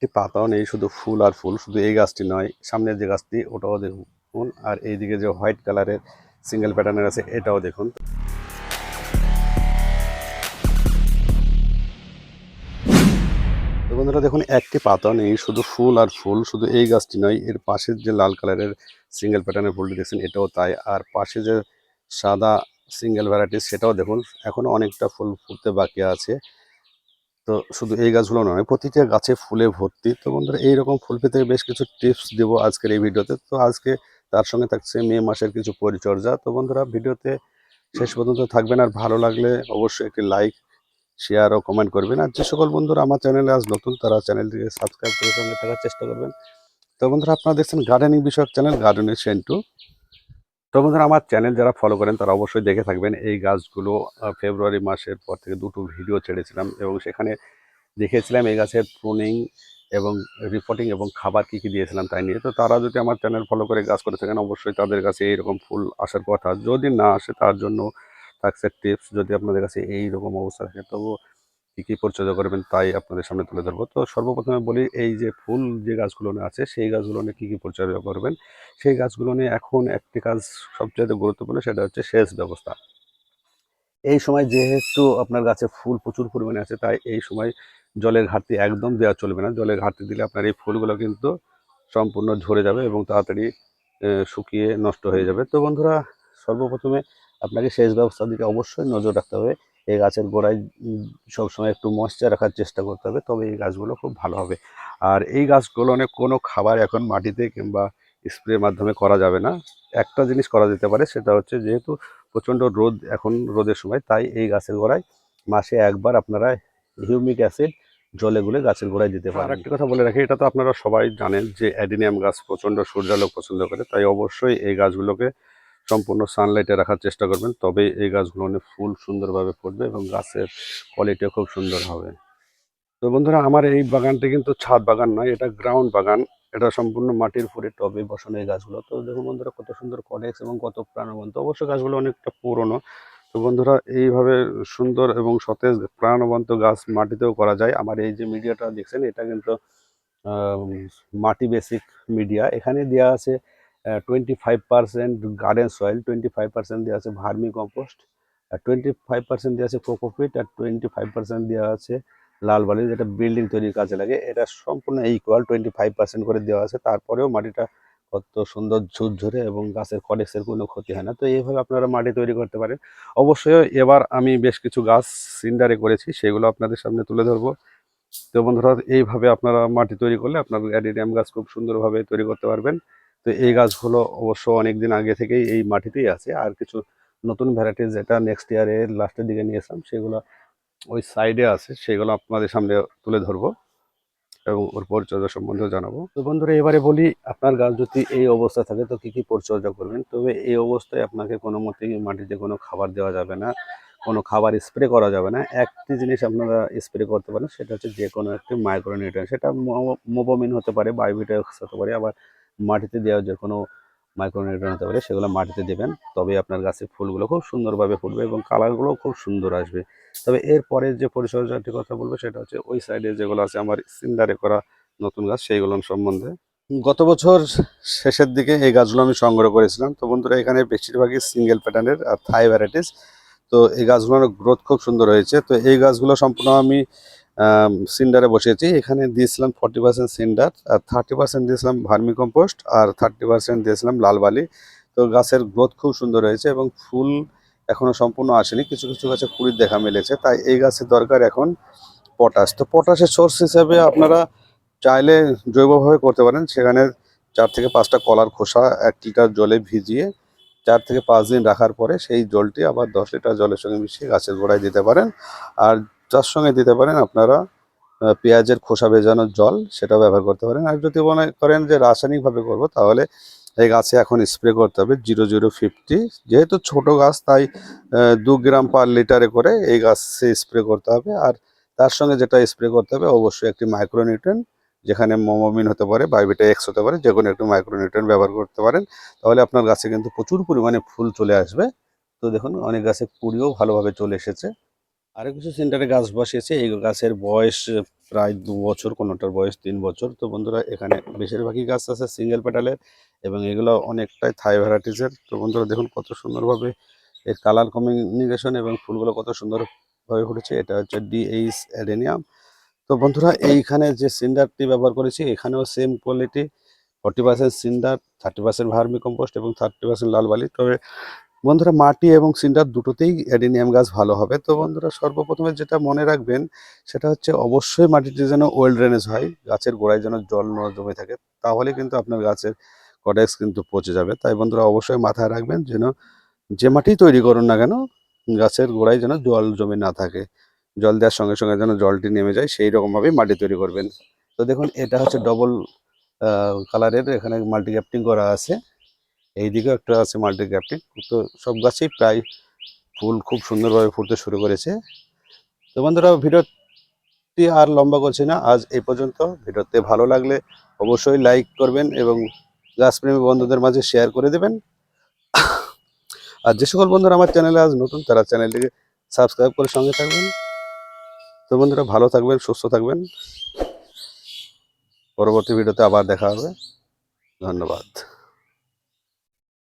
একটি পাতাও নেই, শুধু ফুল আর ফুল, শুধু এই গাছটি নয়, সামনের যে গাছটি ওটাও দেখুন, আর এইদিকে যে হোয়াইট কালারের সিঙ্গেল প্যাটার্নের আছে, এটাও দেখুন। বন্ধুরা, দেখুন, একটি পাতা নেই, শুধু ফুল আর ফুল, শুধু এই গাছটি নয়, এর পাশের যে লাল কালারের সিঙ্গেল প্যাটার্নের ফুলটি দেখছেন, এটাও তাই, আর পাশে যে সাদা সিঙ্গেল ভ্যারাইটিস সেটাও দেখুন, এখনও অনেকটা ফুল ফুটতে বাকি আছে। তো শুধু এই গাছগুলো নয়, প্রতিটা গাছে ফুলে ভর্তি। তো বন্ধুরা, এইরকম ফুল পেতে বেশ কিছু টিপস দেবো আজকের এই ভিডিওতে। তো আজকে তার সঙ্গে থাকছে মে মাসের কিছু পরিচর্যা। তো বন্ধুরা, ভিডিওতে শেষ পর্যন্ত থাকবেন আর ভালো লাগলে অবশ্যই একটি লাইক, শেয়ার ও কমেন্ট করবেন। আর যে সকল বন্ধুরা আমার চ্যানেলে আজ নতুন, তারা চ্যানেলটিকে সাবস্ক্রাইব করে সঙ্গে থাকার চেষ্টা করবেন। তো বন্ধুরা, আপনারা দেখছেন গার্ডেনিং বিষয়ক চ্যানেল গার্ডেনিং সেন্টু তো বন্ধুরা, আমার চ্যানেল যারা ফলো করেন, তারা অবশ্যই দেখে থাকবেন। এই গাছগুলো ফেব্রুয়ারি মাসের পর থেকে দুটো ভিডিও ছেড়েছিলাম এবং সেখানে দেখেছিলাম এই গাছের প্রুনিং এবং রিপোর্টিং এবং খাবার কী কী দিয়েছিলাম তাই নিয়ে। তো তারা যদি আমার চ্যানেল ফলো করে গাছ করে থাকেন, অবশ্যই তাদের কাছে এইরকম ফুল আসার কথা। যদি না আসে, তার জন্য থাকছে টিপস যদি আপনাদের কাছে এই রকম অবস্থা থাকে তবু কী কী পরিচর্যা করবেন তাই আপনাদের সামনে তুলে ধরবো। তো সর্বপ্রথমে বলি, এই যে ফুল যে গাছগুলো আছে, সেই গাছগুলো নিয়ে কী কী পরিচর্যা করবেন? সেই গাছগুলো নিয়ে এখন একটি কাজ সবচেয়ে গুরুত্বপূর্ণ, সেটা হচ্ছে সেচ ব্যবস্থা। এই সময় যেহেতু আপনার গাছে ফুল প্রচুর পরিমাণে আছে, তাই এই সময় জলের ঘাটতি একদম দেওয়া চলবে না। জলের ঘাটতি দিলে আপনার এই ফুলগুলো কিন্তু সম্পূর্ণ ঝরে যাবে এবং তাড়াতাড়ি শুকিয়ে নষ্ট হয়ে যাবে। তো বন্ধুরা, সর্বপ্রথমে আপনাকে সেচ ব্যবস্থার দিকে অবশ্যই নজর রাখতে হবে। এই গাছের গোড়ায় সবসময় একটু ময়েশ্চার রাখার চেষ্টা করতে হবে, তবে এই গাছগুলো খুব ভালো হবে। আর এই গাছগুলো অনেক কোনো খাবার এখন মাটিতে কিংবা স্প্রের মাধ্যমে করা যাবে না। একটা জিনিস করা যেতে পারে, সেটা হচ্ছে যেহেতু প্রচণ্ড রোদ এখন রোদের সময়, তাই এই গাছের গোড়ায় মাসে একবার আপনারা হিউমিক অ্যাসিড জলে গুলে গাছের গোড়ায় দিতে পারেন। একটা কথা বলে রাখি, এটা তো আপনারা সবাই জানেন যে অ্যাডিনিয়াম গাছ প্রচণ্ড সূর্যালোক পছন্দ করে, তাই অবশ্যই এই গাছগুলোকে সম্পূর্ণ সানলাইটে রাখার চেষ্টা করবেন, তবে এই গাছগুলো অনেক ফুল সুন্দরভাবে ফুটবে এবং গাছের কোয়ালিটিও খুব সুন্দর হবে। তো বন্ধুরা, আমার এই বাগানটি কিন্তু ছাদ বাগান নয়, এটা গ্রাউন্ড বাগান, এটা সম্পূর্ণ মাটির উপরে টবে বসানো এই গাছগুলো। তো দেখুন বন্ধুরা, কত সুন্দর কডেক্স এবং কত প্রাণবন্ত। অবশ্য গাছগুলো অনেকটা পুরনো। তো বন্ধুরা, এইভাবে সুন্দর এবং সতেজ প্রাণবন্ত গাছ মাটিতেও করা যায়। আমার এই যে মিডিয়াটা দেখছেন, এটা কিন্তু মাটি বেসিক মিডিয়া এখানে দেওয়া আছে twenty five percent garden soil twenty five percent দেওয়া আছে ভার্মি কম্পোস্ট আর টোয়েন্টি ফাইভ পার্সেন্ট দেওয়া আছে কোকোপিট আর টোয়েন্টি ফাইভ পার্সেন্ট দেওয়া আছে লাল বালি, যেটা বিল্ডিং তৈরির কাজে লাগে। এটা সম্পূর্ণ ইকুয়াল টোয়েন্টি ফাইভ পার্সেন্ট করে দেওয়া আছে। তারপরেও মাটিটা কত সুন্দর ঝুরঝুরে এবং গাছের কডেক্সের কোনো ক্ষতি হয় না। তো এইভাবে আপনারা মাটি তৈরি করতে পারেন। অবশ্যই এবার আমি বেশ কিছু গাছ সিন্ডারে করেছি, সেগুলো আপনাদের সামনে তুলে ধরবো। তো বন্ধুরা, এইভাবে আপনারা মাটি তৈরি করলে আপনার অ্যাডিনিয়াম গাছ খুব সুন্দরভাবে তৈরি করতে পারবেন। তো এই গাছগুলো অবশ্য অনেক দিন আগে থেকেই এই মাটিতেই আছে। আর কিছু নতুন ভ্যারাইটিস যেটা নেক্সট ইয়ারে লাস্টের দিকে নিয়েছিলাম সেগুলো ওই সাইডে আছে, সেগুলো আপনাদের সামনে তুলে ধরবো এবং ওর পরিচর্যা সম্বন্ধেও জানাব। তো বন্ধুরা, এবারে বলি, আপনার গাছ যদি এই অবস্থা থাকে তো কি কি পরিচর্যা করবেন? তবে এই অবস্থায় আপনাকে কোনো মতেই মাটিতে কোনো খাবার দেওয়া যাবে না, কোনো খাবার স্প্রে করা যাবে না। একটি জিনিস আপনারা স্প্রে করতে পারেন, সেটা হচ্ছে যে কোনো একটি মাইক্রোনিউট্রিয়েন্ট সেটা মোবোমিন হতে পারে বায়োভিটাক্স হতে পারে, আবার মাটিতে দেওয়া যে কোনো মাইক্রোনিউট্রিয়েন্ট হতে পারে, সেগুলো মাটিতে দেবেন। তবে আপনার গাছের ফুলগুলো খুব সুন্দরভাবে ফুটবে এবং কালারগুলোও খুব সুন্দর আসবে। তবে এরপরে যে পরিচর্যাটির কথা বলব, সেটা হচ্ছে ওই সাইডে যেগুলো আছে, আমার সিন্ডারে করা নতুন গাছ, সেইগুলো সম্বন্ধে। গত বছর শেষের দিকে এই গাছগুলো আমি সংগ্রহ করেছিলাম। তো বন্ধুরা, এখানে বেশিরভাগই সিঙ্গেল প্যাটার্নের আর থাই ভ্যারাইটিস তো এই গাছগুলোর গ্রোথ খুব সুন্দর হয়েছে। তো এই গাছগুলো সম্পূর্ণ আমি সিন্ডারে বসিয়েছি। এখানে দিয়েছিলাম ফর্টি পার্সেন্ট সিন্ডার, আর থার্টি পার্সেন্ট দিয়েছিলাম ভার্মি কম্পোস্ট আর থার্টি পার্সেন্ট দিয়েছিলাম লাল বালি তো গাছের গ্রোথ খুব সুন্দর হয়েছে এবং ফুল এখনও সম্পূর্ণ আসেনি। কিছু কিছু গাছে কুড়ির দেখা মিলেছে, তাই এই গাছের দরকার এখন পটাশ। তো পটাশের সোর্স হিসাবে আপনারা চাইলে জৈবভাবে করতে পারেন। সেখানে চার থেকে পাঁচটা কলার খোসা, এক লিটার জলে ভিজিয়ে চার থেকে পাঁচ দিন রাখার পরে সেই জলটি আবার দশ লিটার জলের সঙ্গে মিশিয়ে গাছের গোড়ায় দিতে পারেন। আর তার সঙ্গে দিতে পারেন আপনারা পেঁয়াজের খোসা ভেজানোর জল, সেটাও ব্যবহার করতে পারেন। আর যদি মনে করেন যে রাসায়নিকভাবে করব, তাহলে এই গাছে এখন স্প্রে করতে হবে জিরো জিরো ফিফটি। যেহেতু ছোট গাছ, তাই দু গ্রাম পার লিটারে করে এই গাছে স্প্রে করতে হবে। আর তার সঙ্গে যেটা স্প্রে করতে হবে, অবশ্যই একটি মাইক্রোনিউট্রেন যেখানে মোমোমিন হতে পারে বাইবিটা এক্স হতে পারে, যে কোনো একটু মাইক্রোনিউট্রেন ব্যবহার করতে পারেন। তাহলে আপনার গাছে কিন্তু প্রচুর পরিমাণে ফুল চলে আসবে। তো দেখুন, অনেক গাছে কুড়িও ভালোভাবে চলে এসেছে। আরও কিছু সেন্টারে গাছ বসিয়েছে, এই গাছের বয়স প্রায় দু বছর, কোনোটার বয়স তিন বছর। তো বন্ধুরা, এখানে বেশিরভাগই গাছ আছে সিঙ্গেল পেটালের এবং এগুলো অনেকটাই থাই ভ্যারাইটিসের তো বন্ধুরা, দেখুন কত সুন্দরভাবে এর কালার কমিউনিকেশন এবং ফুলগুলো কত সুন্দরভাবে ফুটেছে। এটা হচ্ছে ডিএইচ অ্যাডেনিয়াম তো বন্ধুরা, এইখানে যে সিন্ডারটি ব্যবহার করেছি, এখানেও same quality forty percent cinder thirty percent vermicompost এবং থার্টি পার্সেন্ট লাল বালি। তবে বন্ধুরা, মাটি এবং সিন্ডার দুটোতেই অ্যাডিনিয়াম গাছ ভালো হবে। তো বন্ধুরা, সর্বপ্রথমে যেটা মনে রাখবেন, সেটা হচ্ছে অবশ্যই মাটিতে যেন ওয়েল ড্রেনেজ হয়, গাছের গোড়ায় যেন জল না জমে থাকে, তাহলে কিন্তু আপনার গাছের কডেক্স কিন্তু পচে যাবে। তাই বন্ধুরা, অবশ্যই মাথায় রাখবেন যেন যে মাটি তৈরি করুন না কেন, গাছের গোড়ায় যেন জল জমে না থাকে। জল দেওয়ার সঙ্গে সঙ্গে যেন জলটি নেমে যায়, সেই রকমভাবেই মাটি তৈরি করবেন। তো দেখুন, এটা হচ্ছে ডবল কালারের এখানে মাল্টি গ্যাপটিং করা আছে। এইদিকেও একটা আছে মাল্টি গ্যাপটিং তো সব গাছেই প্রায় ফুল খুব সুন্দরভাবে ফুটতে শুরু করেছে। তো বন্ধুরা, ভিডিওটি আর লম্বা করছি না। আজ এই পর্যন্ত। ভিডিওতে ভালো লাগলে অবশ্যই লাইক করবেন এবং গাছপ্রেমী বন্ধুদের মাঝে শেয়ার করে দেবেন। আর যে সকল বন্ধুরা আমার চ্যানেলে আজ নতুন, তারা চ্যানেলটিকে সাবস্ক্রাইব করে সঙ্গে থাকবেন। তো বন্ধুরা, ভালো থাকবেন, সুস্থ থাকবেন। পরবর্তী ভিডিওতে আবার দেখা হবে। ধন্যবাদ।